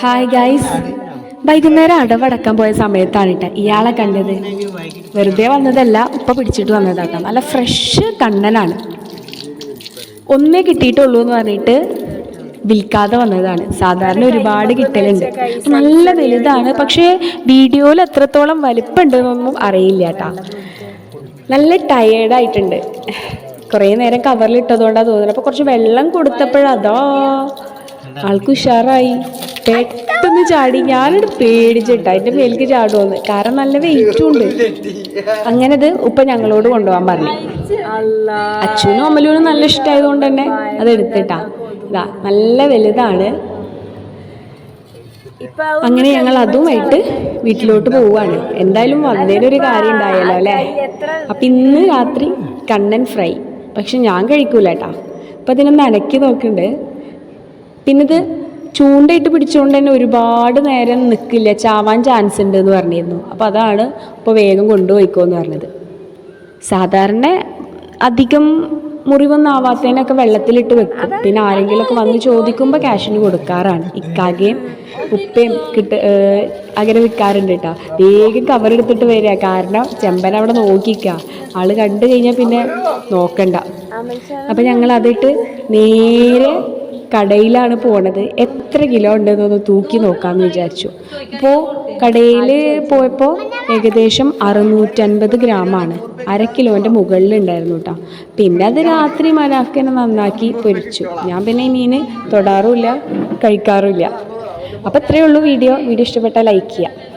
Hi guys വൈകുന്നേരം അടവടക്കാൻ പോയ സമയത്താണ് കേട്ടോ ഇയാളെ കണ്ടത്. വെറുതെ വന്നതല്ല ഉപ്പ പിടിച്ചിട്ട് വന്നതാട്ടോ. നല്ല ഫ്രഷ് കണ്ണനാണ്. ഒന്നേ കിട്ടിയിട്ടുള്ളൂ എന്ന് പറഞ്ഞിട്ട് വിൽക്കാതെ വന്നതാണ്. സാധാരണ ഒരുപാട് കിട്ടലുണ്ട്. നല്ല വലുതാണ്. പക്ഷേ വീഡിയോയിൽ എത്രത്തോളം വലിപ്പമുണ്ടെന്നൊന്നും അറിയില്ല കേട്ടോ നല്ല ടയേർഡായിട്ടുണ്ട് കുറേ നേരം കവറിൽ ഇട്ടതുകൊണ്ടാണ് തോന്നുന്നത്. അപ്പോൾ കുറച്ച് വെള്ളം കൊടുത്തപ്പോഴതാ ആൾക്ക് ഉഷാറായി. പെട്ടെന്ന് ചാടി ഞാനൊരു പേടിച്ചിട്ടാ. അതിന്റെ മേലേക്ക് ചാടുമെന്ന് കാരണം നല്ല വെയിറ്റും ഉണ്ട്. അങ്ങനത് ഉപ്പ ഞങ്ങളോട് കൊണ്ടുപോകാൻ പറഞ്ഞു. അച്ഛനും അമ്മലൂനും നല്ല ഇഷ്ടമായതുകൊണ്ട് തന്നെ അത് എടുത്തിട്ടാ. ഇതാ നല്ല വലുതാണ്. അങ്ങനെ ഞങ്ങൾ അതുമായിട്ട് വീട്ടിലോട്ട് പോവാണ് എന്തായാലും വന്നതിനൊരു കാര്യം ഉണ്ടായല്ലോ അല്ലേ? അപ്പം ഇന്ന് രാത്രി കണ്ണൻ ഫ്രൈ. പക്ഷെ ഞാൻ കഴിക്കൂല കേട്ടാ. അപ്പം ഇതിനൊന്ന് അനക്കി നോക്കുന്നുണ്ട് പിന്നെ ഇത് ചൂണ്ടയിട്ട് പിടിച്ചുകൊണ്ട് തന്നെ ഒരുപാട് നേരം നിൽക്കില്ല ചാവാൻ ചാൻസ് ഉണ്ട് എന്ന് പറഞ്ഞിരുന്നു. അപ്പോൾ അതാണ് ഇപ്പോൾ വേഗം കൊണ്ടുപോയിക്കോ എന്ന് പറഞ്ഞത്. സാധാരണ അധികം മുറിവൊന്നും ആവാത്തതിനൊക്കെ വെള്ളത്തിലിട്ട് വെക്കും. പിന്നെ ആരെങ്കിലുമൊക്കെ വന്ന് ചോദിക്കുമ്പോൾ ക്യാഷിന് കൊടുക്കാറാണ്. ഇക്കാകെയും ഉപ്പയും കിട്ട അങ്ങനെ വിൽക്കാറുണ്ട് കേട്ടോ വേഗം കവർ എടുത്തിട്ട് വരിക കാരണം ചെമ്പൻ അവിടെ നോക്കിക്ക. ആൾ കണ്ടു കഴിഞ്ഞാൽ പിന്നെ നോക്കണ്ട. അപ്പം ഞങ്ങൾ അതിട്ട് നേരെ കടയിലാണ് പോണത്. എത്ര കിലോ ഉണ്ടെന്നൊന്ന് തൂക്കി നോക്കാമെന്ന് വിചാരിച്ചു. അപ്പോൾ കടയിൽ പോയപ്പോൾ ഏകദേശം അറുന്നൂറ്റൻപത് ഗ്രാമാണ്. അര കിലോന്റെ മുകളിലുണ്ടായിരുന്നു കേട്ടോ പിന്നെ അത് രാത്രി മരാക്കനെ നന്നാക്കി പൊരിച്ചു. ഞാൻ പിന്നെ മീൻ തൊടാറുമില്ല കഴിക്കാറുമില്ല അപ്പോൾ ഇത്രയേ ഉള്ളൂ വീഡിയോ. വീഡിയോ ഇഷ്ടപ്പെട്ടാൽ ലൈക്ക് ചെയ്യുക